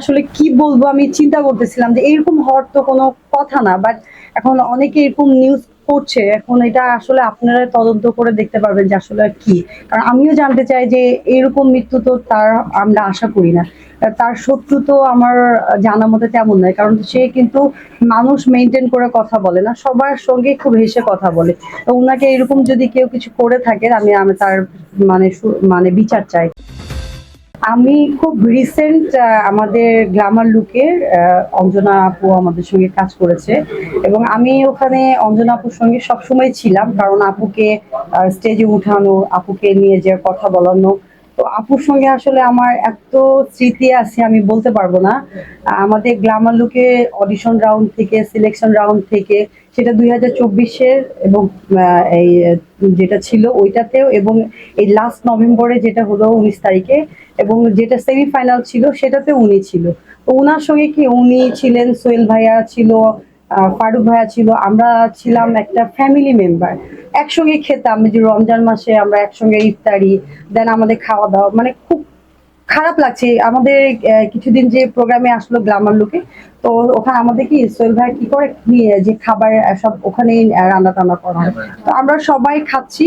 আসলে কি বলব, আমি চিন্তা করতেছিলাম যে এরকম হওয়ার তো কোনো কথা না বাট এখন অনেকে এরকম নিউজ করছে, এখন এটা আসলে আপনারা তদন্ত করে দেখতে পারবেন যে আসলে কি। কারণ আমিও জানতে চাই যে এরকম মৃত্যু তো তার আমরা আশা করি না। তার শত্রু তো আমার জানা মতে তেমন নয়, কারণ সে কিন্তু মানুষ মেনটেন করে কথা বলে না, সবার সঙ্গে খুব হেসে কথা বলে। তো ওনাকে এরকম যদি কেউ কিছু করে থাকে, আমি আমি তার মানে মানে বিচার চাই। আমি খুব রিসেন্ট আমাদের গ্লামার লুকের অঞ্জনা আপু আমাদের সঙ্গে কাজ করেছে। এবং আমি ওখানে অঞ্জনা আপুর সঙ্গে সবসময় ছিলাম, কারণ আপুকে স্টেজে উঠানো, আপুকে নিয়ে যে কথা বলানো তো আপুর সঙ্গে আসলে আমার এত স্মৃতি আছে, আমি বলতে পারব না। আমাদের গ্লামার লুকে অডিশন রাউন্ড থেকে সিলেকশন রাউন্ড থেকে, সেটা দুই হাজার চব্বিশের এবং এই, যেটা ছিল ওইটাতেও এবং এই লাস্ট নভেম্বরে যেটা হলো উনিশ তারিখে এবং যেটা সেমিফাইনাল ছিল সেটাতে উনি ছিল। তো ওনার সঙ্গে কি? উনি ছিলেন সোহেল ভাইয়া ছিল ফারুক ভাইয়া ছিল, আমরা ছিলাম একটা ফ্যামিলি মেম্বার একসঙ্গে খেতাম যে রমজান মাসে আমরা একসঙ্গে ইফতারি দেন আমাদের খাওয়া দাওয়া মানে খুব খারাপ লাগছে। আমাদের কিছুদিন যে প্রোগ্রামে আসলো গ্লামার লোকে তো ওখানে আমাদের কি, সোহেল ভাই কি করে যে খাবার, সব ওখানেই রান্না টান্না করা হয়। তো আমরা সবাই খাচ্ছি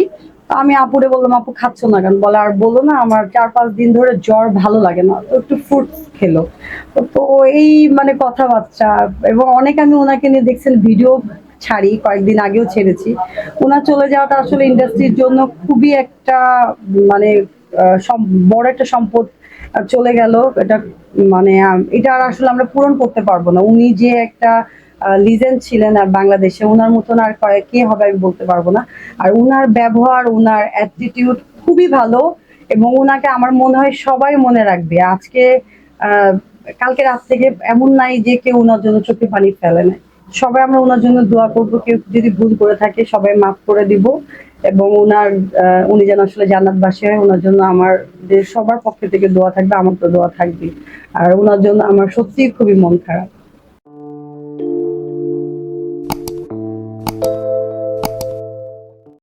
আমি আপুরে বললাম, আপু, খাচ্ছ না কেন? বলে, আর বলো না, আমার চার পাঁচ দিন ধরে জ্বর ভালো লাগে না তো একটু ফ্রুটস খেলো। তো এই মানে কথাবার্তা, এবং অনেক আমি ওনাকে নিয়ে দেখছেন ভিডিও ছাড়ি, কয়েকদিন আগেও ছেড়েছি। ওনার চলে যাওয়াটা আসলে ইন্ডাস্ট্রির জন্য খুবই একটা মানে বড় একটা সম্পদ চলে গেল। এটা মানে এটা আর আসলে আমরা পূরণ করতে পারব না। উনি যে একটা লিজেন্ড ছিলেন আর বাংলাদেশে ওনার মতন আর কে হবে আমি বলতে পারব না। আর উনার ব্যবহার ওনার অ্যাটিটিউড খুবই ভালো এবং ওনাকে আমার মনে হয় সবাই মনে রাখবে। আজকে কালকে রাত থেকে এমন নাই যে কেউ ওনার জন্য চোখে পানি ফেলে না সবাই আমরা ওনার জন্য দোয়া করব, কেউ যদি ভুল করে থাকে সবাই মাফ করে দিব এবং ওনার উনি যেন আসলে জান্নাতবাসী হয় ওনার জন্য আমার সবার পক্ষ থেকে দোয়া থাকবে, আমার তো দোয়া থাকবে আর ওনার জন্য আমার সত্যিই খুবই মন খারাপ।